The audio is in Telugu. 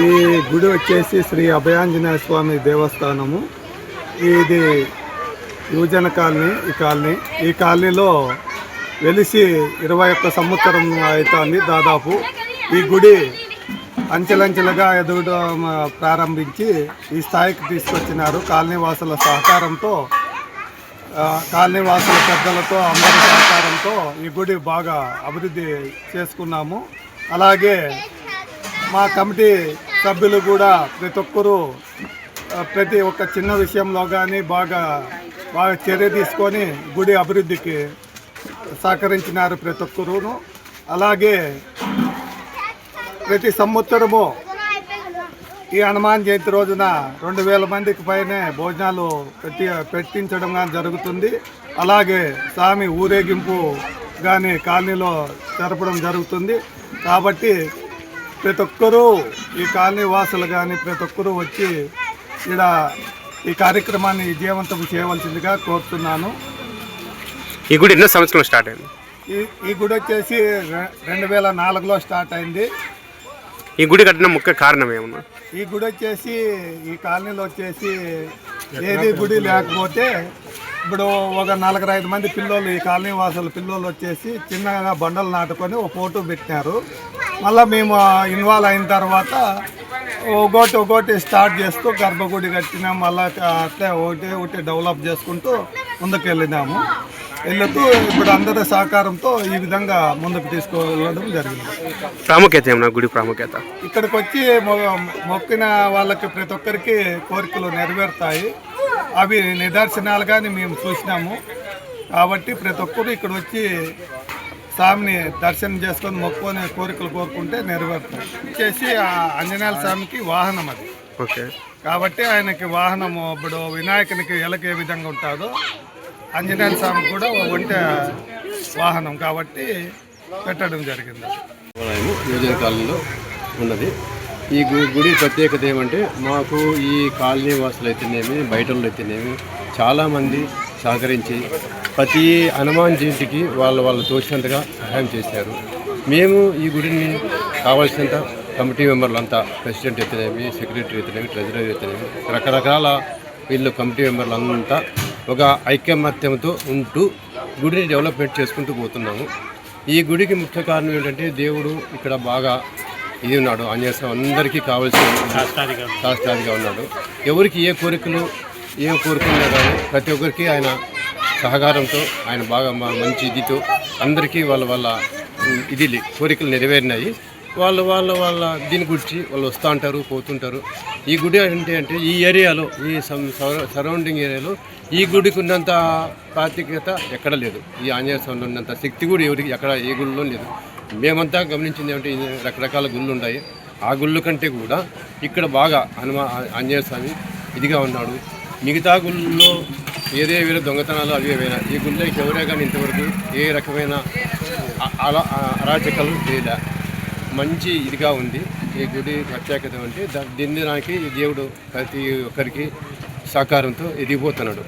ఈ గుడి వచ్చేసి శ్రీ అభయాంజనేయ స్వామి దేవస్థానము. ఇది యువజన కాలనీ ఈ కాలనీ. ఈ కాలనీలో వెలిసి ఇరవై ఒక్క సంవత్సరం అవుతుంది దాదాపు. ఈ గుడి అంచెలంచెలుగా ఎదగడం ప్రారంభించి ఈ స్థాయికి తీసుకొచ్చినారు కాలనీ వాసుల సహకారంతో కాలనీవాసుల కాలనీ వాసుల పెద్దలతో అందరి సహకారంతో ఈ గుడి బాగా అభివృద్ధి చేసుకున్నాము. అలాగే మా కమిటీ సభ్యులు కూడా ప్రతి ఒక్కరూ ప్రతి ఒక్క చిన్న విషయంలో కానీ బాగా బాగా చర్య తీసుకొని గుడి అభివృద్ధికి సహకరించినారు ప్రతి ఒక్కరూను. అలాగే ప్రతి సంవత్సరము ఈ హనుమాన్ జయంతి రోజున రెండు వేల మందికి పైనే భోజనాలు పెట్టి పెట్టించడం కానీ జరుగుతుంది. అలాగే స్వామి ఊరేగింపు కానీ కాలనీలో జరపడం జరుగుతుంది. కాబట్టి ప్రతి ఒక్కరూ ఈ కాలనీ వాసులు కానీ ప్రతి ఒక్కరూ వచ్చి ఇక్కడ ఈ కార్యక్రమాన్ని విజయవంతం చేయవలసిందిగా కోరుతున్నాను. ఈ గుడి ఎన్నో సంవత్సరం స్టార్ట్ అయింది? ఈ ఈ గుడి వచ్చేసి రెండు వేల నాలుగులో స్టార్ట్ అయింది. ఈ గుడి కట్టిన ముఖ్య కారణం ఏమన్నా? ఈ గుడి వచ్చేసి ఈ కాలనీలో వచ్చేసి ఏది గుడి లేకపోతే ఇప్పుడు ఒక నలుగురు ఐదు మంది పిల్లోళ్ళు ఈ కాలనీ వాసుల పిల్లోళ్ళు వచ్చేసి చిన్నగా బండలు నాటుకొని ఒక ఫోటో పెట్టినారు. మళ్ళీ మేము ఇన్వాల్వ్ అయిన తర్వాత ఒకటి ఒకటి స్టార్ట్ చేస్తూ గర్భగుడి కట్టినాం. మళ్ళీ అట్లే ఒకటి ఒకటి డెవలప్ చేసుకుంటూ ముందుకు వెళ్ళినాము వెళ్తూ ఇప్పుడు అందరి సహకారంతో ఈ విధంగా ముందుకు తీసుకెళ్ళడం జరిగింది. ప్రాముఖ్యత ఏమన్నా గుడి ప్రాముఖ్యత? ఇక్కడికి వచ్చి మొ- మొక్కిన వాళ్ళకి ప్రతి ఒక్కరికి కోరికలు నెరవేరుతాయి. అవి నిదర్శనాలుగాని మేము చూసినాము. కాబట్టి ప్రతి ఒక్కరు ఇక్కడ వచ్చి స్వామిని దర్శనం చేసుకొని మొక్కుకొని కోరికలు కోరుకుంటే నెరవేరుతాయి. వచ్చేసి ఆ ఆంజనేయ స్వామికి వాహనం అది. ఓకే. కాబట్టి ఆయనకి వాహనము ఇప్పుడు వినాయకునికి ఎలక ఏ విధంగా ఉంటుందో ఆంజనేయ స్వామికి కూడా ఒంటె వాహనం కాబట్టి పెట్టడం జరిగింది. యోజన కాలనీలో ఉన్నది. ఈ గు- గుడి ప్రత్యేకత ఏమంటే మాకు ఈ కాలనీ వాసులు అయితేనేమి బయట వాళ్ళు అయితేనేమి చాలామంది సహకరించి ప్రతి హనుమాన్ జయంతికి వాళ్ళు వాళ్ళు తోచినంతగా సహాయం చేశారు. మేము ఈ గుడిని కావాల్సినంత కమిటీ మెంబర్లు అంతా ప్రెసిడెంట్ అయితేనేమి సెక్రటరీ అయితేనేమి ట్రెజరీ అయితేనేమి రకరకాల వీళ్ళు కమిటీ మెంబర్లు అంతా ఒక ఐకమత్యంతో ఉంటూ గుడిని డెవలప్మెంట్ చేసుకుంటూ పోతున్నాము. ఈ గుడికి ముఖ్య కారణం ఏంటంటే దేవుడు ఇక్కడ బాగా ఇది ఉన్నాడు ఆంజనేయ అందరికీ కావాల్సిన శాస్త్రాదిగా ఉన్నాడు. ఎవరికి ఏ కోరికలు ఏం కోరుకున్నా కానీ ప్రతి ఒక్కరికి ఆయన సహకారంతో ఆయన బాగా మంచి ఇదితో అందరికీ వాళ్ళ వాళ్ళ ఇది కోరికలు నెరవేరినాయి. వాళ్ళు వాళ్ళ వాళ్ళ దీని గురించి వాళ్ళు వస్తూ ఉంటారు పోతుంటారు. ఈ గుడి అంటే అంటే ఈ ఏరియాలో ఈ సరౌండింగ్ ఏరియాలో ఈ గుడికి ఉన్నంత ప్రాతికత ఎక్కడ లేదు. ఈ ఆంజనేయ స్వామిలో ఉన్నంత శక్తి కూడా ఎవరికి ఎక్కడ ఏ గుడిలో లేదు. మేమంతా గమనించింది ఏమంటే రకరకాల గుళ్ళు ఉన్నాయి. ఆ గుళ్ళు కంటే కూడా ఇక్కడ బాగా హనుమ ఆంజనేయ స్వామి ఇదిగా ఉన్నాడు. మిగతా గుళ్ళలో ఏదే వేరే దొంగతనాలు అవి ఏవైనా ఈ గుళ్ళకి ఎవరే కానీ ఇంతవరకు ఏ రకమైన అ- అలా అరాచకాలు లేదా. మంచి ఇదిగా ఉంది ఈ గుడి ప్రత్యేకత అంటే దా- దీన్ని ఈ దేవుడు ప్రతి ఒక్కరికి సహకారంతో ఎదిగిపోతున్నాడు.